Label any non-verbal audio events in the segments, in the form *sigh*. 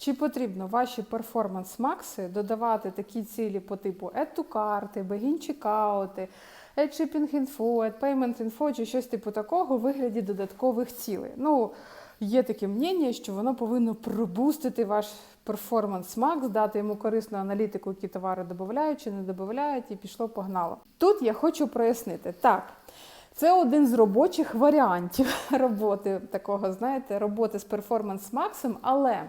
Чи потрібно ваші перформанс-макси додавати такі цілі по типу Add to карти, begin чекаути, Add shipping info, Add payment info чи щось типу такого у вигляді додаткових цілей? Ну, є таке мнення, що воно повинно пробустити ваш перформанс-макс, дати йому корисну аналітику, які товари додають чи не додають, і пішло погнало. Тут я хочу прояснити. Так, це один з робочих варіантів *laughs* роботи такого, знаєте, роботи з перформанс-максом, але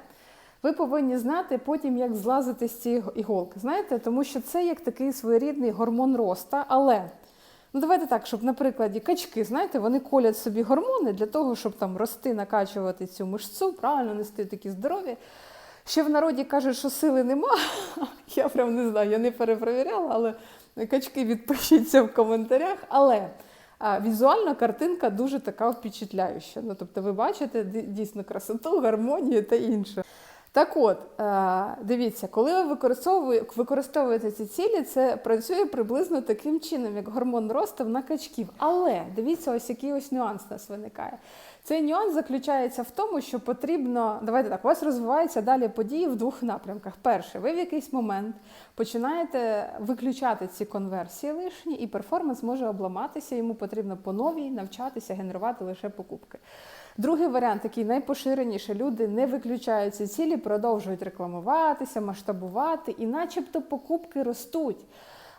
ви повинні знати потім, як злазити з цієї іголки. Знаєте, тому що це як такий своєрідний гормон роста, але. Ну, давайте так, щоб на прикладі качки, знаєте, вони колять собі гормони для того, щоб там рости, накачувати цю мишцю, правильно нести такі здорові. Ще в народі кажуть, що сили нема. *laughs* Я прям не знаю, я не перепровіряла, але качки відпишіться в коментарях. Але а, візуальна картинка дуже така впечатляюча. Ну, тобто, ви бачите ді- дійсно красоту, гармонію та інше. Так от, е, дивіться, коли ви використовує- використовуєте ці цілі, це працює приблизно таким чином, як гормон росту на качків. Але дивіться, ось який ось нюанс у нас виникає. Цей нюанс заключається в тому, що потрібно, давайте так, у вас розвиваються далі події в двох напрямках. Перше, ви в якийсь момент починаєте виключати ці конверсії лишні, і перформанс може обламатися, йому потрібно по новій навчатися генерувати лише покупки. Другий варіант, який найпоширеніший, люди не виключають ці цілі, продовжують рекламуватися, масштабувати, і начебто покупки ростуть.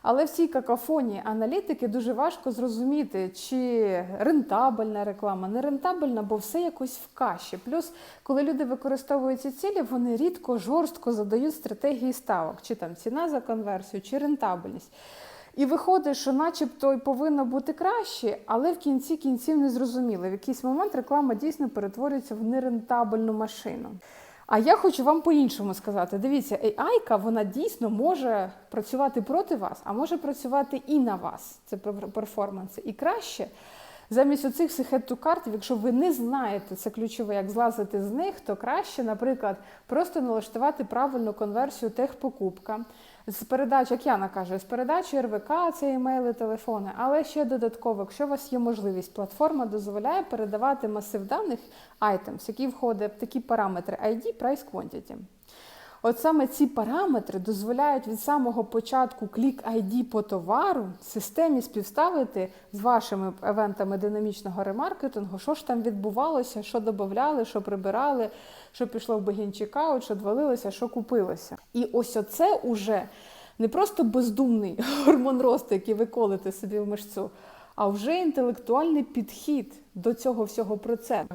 Але в цій какофонії аналітики дуже важко зрозуміти, чи рентабельна реклама, не рентабельна, бо все якось в каші. Плюс, коли люди використовують ці цілі, вони рідко жорстко задають стратегії ставок, чи там ціна за конверсію, чи рентабельність. І виходить, що начебто й повинно бути краще, але в кінці кінців не зрозуміло. В якийсь момент реклама дійсно перетворюється в нерентабельну машину. А я хочу вам по-іншому сказати: дивіться, AI-ка, вона дійсно може працювати проти вас, а може працювати і на вас. Це пер- перформанси. І краще. Замість оцих всіх head to картів, якщо ви не знаєте, це ключове, як злазити з них, то краще, наприклад, просто налаштувати правильну конверсію техпокупка. З передач, як Яна каже, з передачі РВК, це імейли, телефони, але ще додатково, якщо у вас є можливість, платформа дозволяє передавати масив даних items, які входять в такі параметри ID, Price, Quantity. От саме ці параметри дозволяють від самого початку клік ID по товару системі співставити з вашими евентами динамічного ремаркетингу, що ж там відбувалося, що додавали, що прибирали, що пішло в чекаут, що двалилося, що купилося. І ось оце уже не просто бездумний *laughs* гормон росту, який ви колите собі в мишцю, а вже інтелектуальний підхід до цього всього процесу.